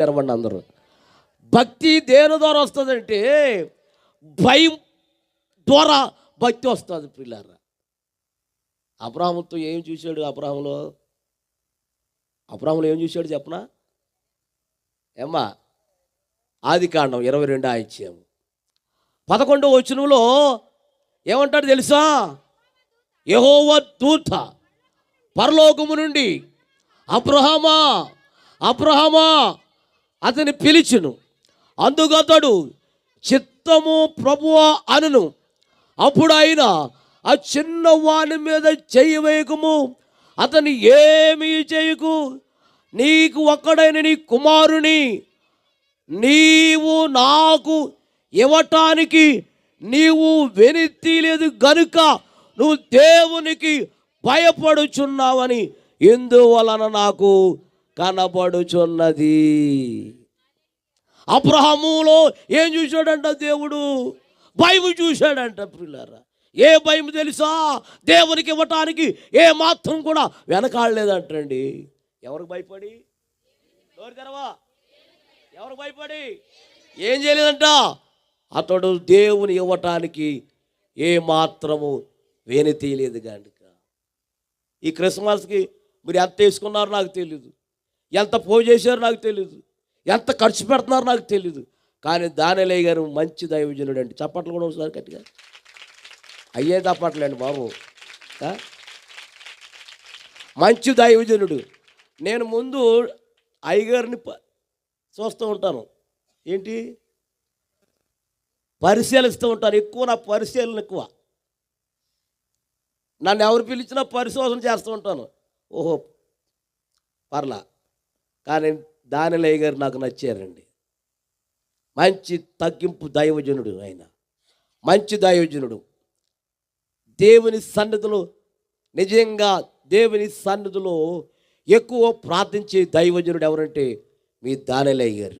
తెరవండి అందరూ. భక్తి దేని ద్వారా వస్తుందంటే భయం ద్వారా భక్తి వస్తుంది పిల్లారా అబ్రాహంతో ఏం చూశాడు అబ్రాహంలో అబ్రాహంలో ఏం చూశాడు చెప్పనా? ఏమ్మా? ఆది కాండం ఇరవై రెండు ఆయిచ్చాము పదకొండు వచనంలో ఏమంటాడు తెలుసా? యహోవ దూత పరలోకము నుండి అబ్రహమా అబ్రహమా అతని పిలిచును. అందుకతడు చిత్తము ప్రభువ అనును. అప్పుడు ఆయన ఆ చిన్న వాని మీద చెయ్యి వేయకము. అతని ఏమీ చేయకు. నీకు ఒక్కడైన నీ కుమారుని నీవు నాకు ఇవ్వటానికి నీవు వెనితీలేదు గనుక నువ్వు దేవునికి భయపడుచున్నావని ఎందువలన నాకు కనబడుచున్నది. అబ్రహములో ఏం చూశాడంట దేవుడు? భయం చూశాడంట పిల్లరా ఏ భయం తెలుసా? దేవునికి ఇవ్వటానికి ఏ మాత్రం కూడా వెనకాడలేదంటండి. ఎవరికి భయపడి? నోరు తెరవా? ఎవరు భయపడి? ఏం చేయలేదంట? అతడు దేవుని ఇవ్వటానికి ఏ మాత్రము వేని తీయలేదు కనుక. ఈ క్రిస్మస్కి మీరు ఎంత వేసుకున్నారో నాకు తెలియదు ఎంత పోజ్ చేశారో నాకు తెలియదు ఎంత ఖర్చు పెడుతున్నారో నాకు తెలియదు కానీ దానిలే గారు మంచి దైవజనుడు అండి. చప్పట్లు కూడా ఒకసారి గట్టిగా. అయ్యే తప్పట్లేండి బాబు. మంచి దైవజనుడు. నేను ముందు అయ్యగారిని ప- చూస్తూ ఉంటాను. ఏంటి? పరిశీలిస్తూ ఉంటాను. ఎక్కువ నా పరిశీలన ఎక్కువ. నన్ను ఎవరు పిలిచినా పరిశోధన చేస్తూ ఉంటాను. ఓహో పర్లా. కానీ దానిలయ్య గారు నాకు నచ్చారండి. మంచి తగ్గింపు దైవజనుడు ఆయన. మంచి దైవజనుడు. దేవుని సన్నిధిలో నిజంగా దేవుని సన్నిధిలో ఎక్కువ ప్రార్థించే దైవజనుడు ఎవరంటే మీ దానిలయ్య గారు.